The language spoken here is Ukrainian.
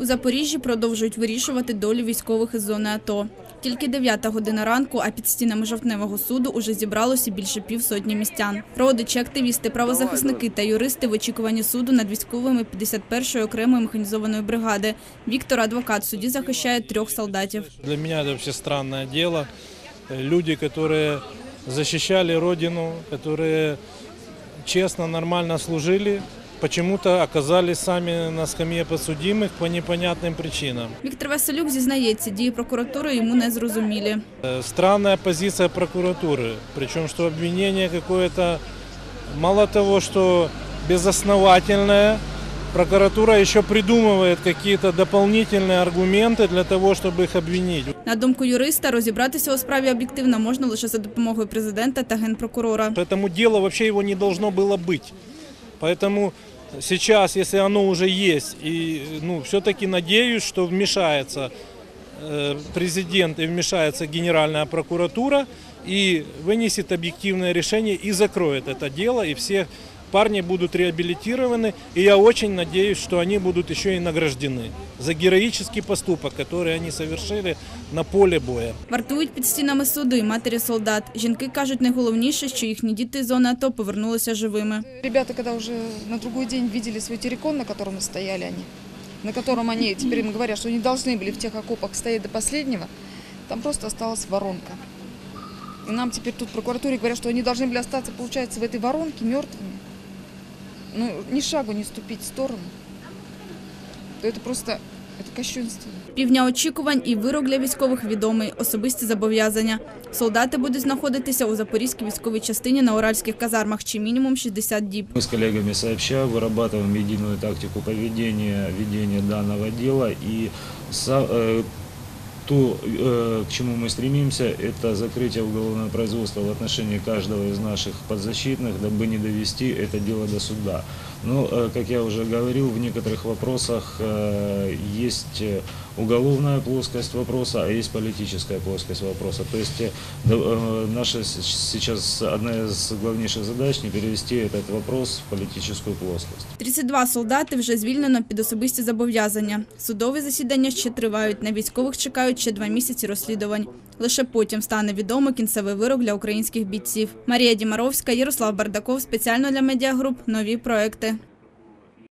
У Запоріжжі продовжують вирішувати долю військових із зони АТО. Тільки 9 година ранку, а під стінами жовтневого суду уже зібралося більше півсотні містян. Родичі, активісти, правозахисники та юристи в очікуванні суду над військовими 51-ї окремої механізованої бригади. Віктор, адвокат в суді, захищає трьох солдатів. Для меня это вообще странное дело. Э, Люди, которые защищали Родину, которые честно, нормально служили, почему-то оказались сами на скамье подсудимых по непонятным причинам. Віктор Василюк зізнається, дії прокуратури йому не зрозумілі. Э, Странная позиция прокуратуры, причем что обвинение какое-то, мало того, что безосновательное, прокуратура еще придумывает какие-то дополнительные аргументы для того, чтобы их обвинить. На думку юриста, розібратися у справі об'єктивно можна лише за допомогою президента та генпрокурора. Поэтому дело вообще его не должно было быть. Поэтому сейчас, если оно уже есть, и ну, все-таки надеюсь, что вмешается э, президент и вмешается Генеральная прокуратура и вынесет объективное решение и закроет это дело, и все парни будут реабилитированы, и я очень надеюсь, что они будут еще и награждены за героический поступок, который они совершили на поле боя. Вартують під стінами суду і матері солдат. Жінки кажуть, найголовніше, що їхні діти з зони АТО повернулися живими. Ребята, когда уже на другой день видели свой террикон, на котором стояли они, на котором они теперь им говорят, что не должны были в тех окопах стоять до последнего, там просто осталась воронка. И нам теперь тут в прокуратуре говорят, что они должны были остаться, получается, в этой воронке мертвыми. Ну, ни шагу не ступить в сторону. То это просто, это кощунство. Півдня очікувань і вирок для військових відомий – особисті зобов'язання. Солдати будуть знаходитися у Запорізькій військовій частині на Уральських казармах чи мінімум 60 діб. Мы с коллегами сообща вырабатываем единую тактику поведения, ведения данного дела и со- э, то, э, к чему мы стремимся, это закрытие уголовного производства в отношении каждого из наших подзащитных, дабы не довести это дело до суда. Но, э, как я уже говорил, в некоторых вопросах э, есть э, уголовная плоскость вопроса, а есть политическая плоскость вопроса. То есть э, да, э, наша с- сейчас одна из главнейших задач не перевести этот вопрос в политическую плоскость. 32 солдати вже звільнено під особисті зобов'язання. Судові засідання ще тривають. На військових чекають ще два місяці розслідувань. Лише потім стане відомо кінцевий вирок для українських бійців. Марія Дімаровська, Ярослав Бардаков. Спеціально для медіагруп. Нові проекти.